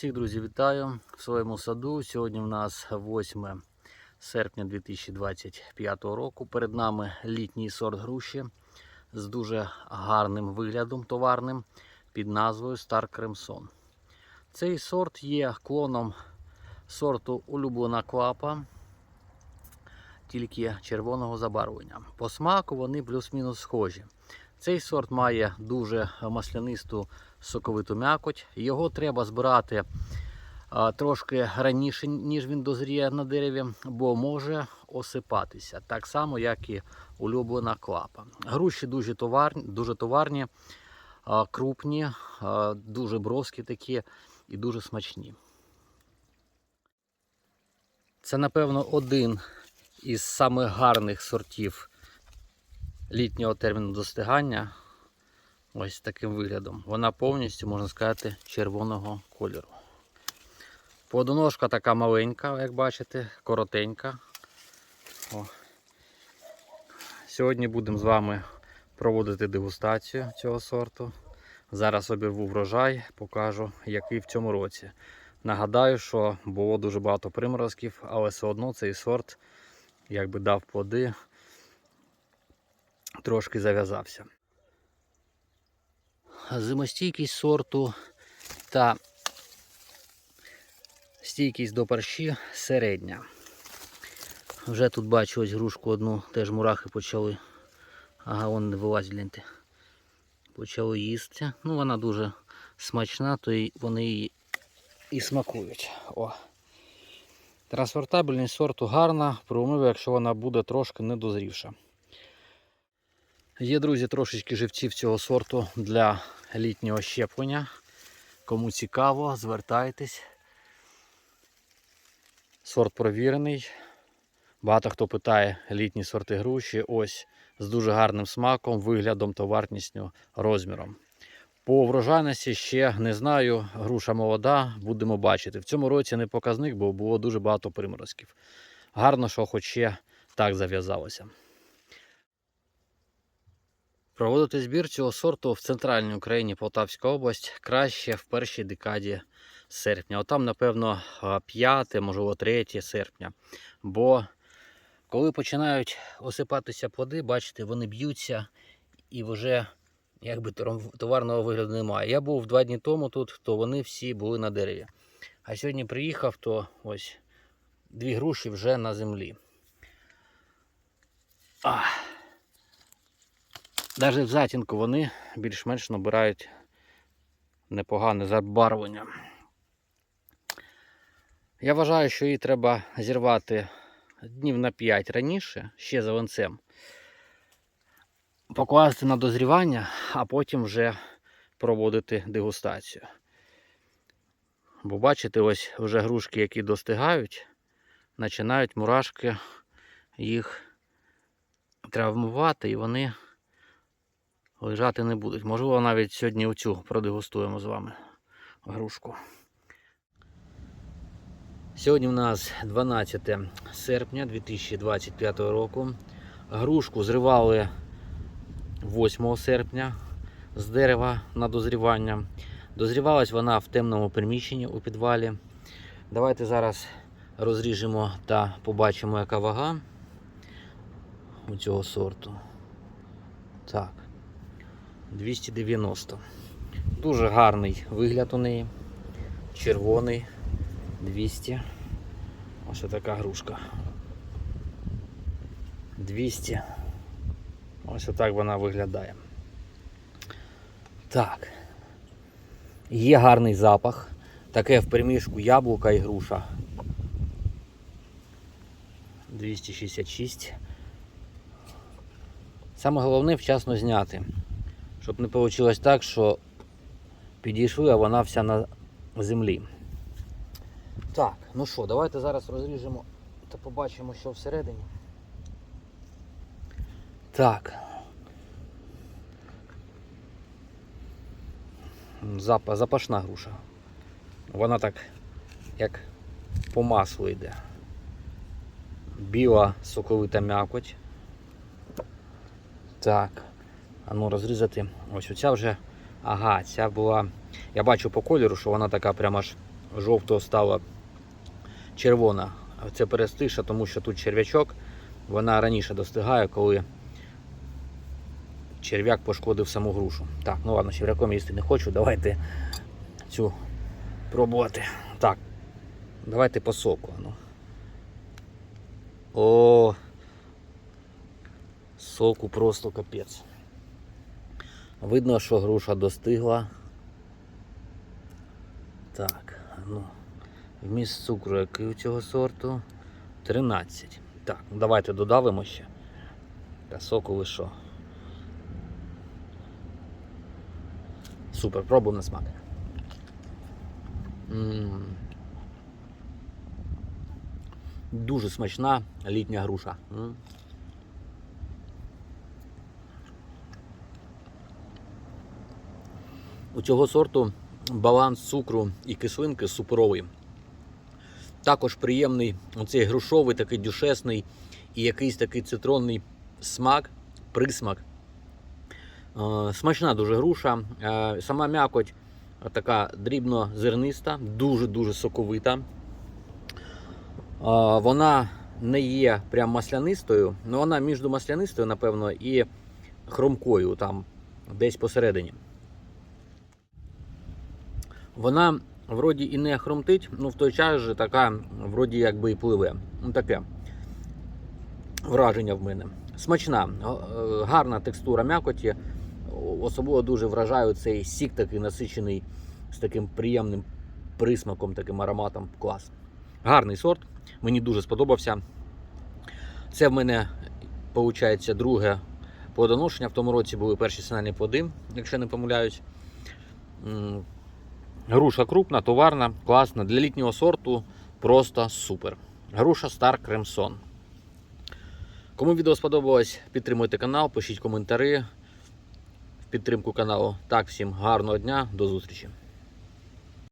Всіх друзі, вітаю в своєму саду. Сьогодні в нас 8 серпня 2025 року. Перед нами літній сорт груші з дуже гарним виглядом товарним під назвою Star Crimson. Цей сорт є клоном сорту улюблена квапа, тільки червоного забарвлення. По смаку вони плюс-мінус схожі. Цей сорт має дуже маслянисту соковиту м'якоть. Його треба збирати трошки раніше, ніж він дозріє на дереві, бо може осипатися. Так само, як і улюблена клапа. Груші дуже товарні, дуже товарні крупні, дуже броскі такі і дуже смачні. Це, напевно, один із самих гарних сортів літнього терміну достигання. Ось таким виглядом. Вона повністю, можна сказати, червоного кольору. Плодоножка така маленька, як бачите, коротенька. О. Сьогодні будемо з вами проводити дегустацію цього сорту. Зараз обірву врожай, покажу, який в цьому році. Нагадаю, що було дуже багато приморозків, але все одно цей сорт, якби дав плоди, трошки зав'язався. Зимостійкість сорту та стійкість до парші середня. Вже тут бачу ось грушку одну, теж мурахи почали. Ага, вон не вилазь, гляньте. Почали їсти. Ну, вона дуже смачна, то й вони її і смакують. О. Транспортабельність сорту гарна, при умові, якщо вона буде трошки недозрівша. Є, друзі, трошечки живців цього сорту для літнього щеплення. Кому цікаво, звертайтесь. Сорт провірений. Багато хто питає літні сорти груші. Ось з дуже гарним смаком, виглядом та вартністю, розміром. По врожайності ще не знаю, груша молода, будемо бачити. В цьому році не показник, бо було дуже багато приморозків. Гарно, що хоч ще так зав'язалося. Проводити збір цього сорту в центральній Україні Полтавська область краще в першій декаді серпня. Отам, напевно, 5, можливо, 3 серпня. Бо коли починають осипатися плоди, бачите, вони б'ються і вже якби товарного вигляду немає. Я був два дні тому тут, то вони всі були на дереві. А сьогодні приїхав, то ось дві груші вже на землі. Ах. Навіть в затінку вони більш-менш набирають непогане забарвлення. Я вважаю, що її треба зірвати днів на 5 раніше, ще за венцем, покласти на дозрівання, а потім вже проводити дегустацію. Бо бачите, ось вже грушки, які достигають, починають мурашки їх травмувати і вони лежати не будуть. Можливо, навіть сьогодні оцю продегустуємо з вами грушку. Сьогодні у нас 12 серпня 2025 року. Грушку зривали 8 серпня з дерева на дозрівання. Дозрівалась вона в темному приміщенні у підвалі. Давайте зараз розріжемо та побачимо, яка вага у цього сорту. Так. 290. Дуже гарний вигляд у неї. Червоний 200. Ось така грушка. 200. Ось отак вона виглядає. Так. Є гарний запах. Таке в примішку яблука і груша. 266. Саме головне вчасно зняти. Щоб не вийшло так, що підійшли, а вона вся на землі. Так, ну що, давайте зараз розріжемо та побачимо, що всередині. Так. Запа, запашна груша. Вона так як по маслу йде. Біла соковита м'якоть. Так. Ну розрізати. Ось оця вже. Ага, ця була. Я бачу по кольору, що вона така прямо аж жовтого стала червона. Це перестиша, тому що тут черв'ячок, вона раніше достигає, коли черв'як пошкодив саму грушу. Так, ну ладно, черв'яком їсти не хочу. Давайте цю пробувати. Так, давайте по соку. Ну. О, соку просто капець. Видно, що груша достигла. Так, ну. Вміст цукру, який у цього сорту? 13. Так, ну давайте додавимо ще. Та соку ви? Супер, пробуємо на смак. М. Дуже смачна літня груша. М. У цього сорту баланс цукру і кислинки суперовий. Також приємний оцей грушовий, такий дюшесний і якийсь такий цитронний смак, присмак. Е, Смачна дуже груша. Е, Сама м'якоть така дрібно-зерниста, дуже-дуже соковита. Е, Вона не є прям маслянистою, але вона між маслянистою, напевно, і хромкою, там десь посередині. Вона вроді і не хромтить, ну в той час же така, вроді якби і пливе. Ну таке враження в мене. Смачна, е, гарна текстура м'якоті. Особливо дуже вражає цей сік такий насичений з таким приємним присмаком, таким ароматом. Клас. Гарний сорт. Мені дуже сподобався. Це в мене, виходить, друге плодоношення. В тому році були перші сигнальні плоди, якщо не помиляюсь. Груша крупна, товарна, класна. Для літнього сорту просто супер. Груша Star Crimson. Кому відео сподобалось, підтримуйте канал, пишіть коментарі в підтримку каналу. Так, всім гарного дня, до зустрічі.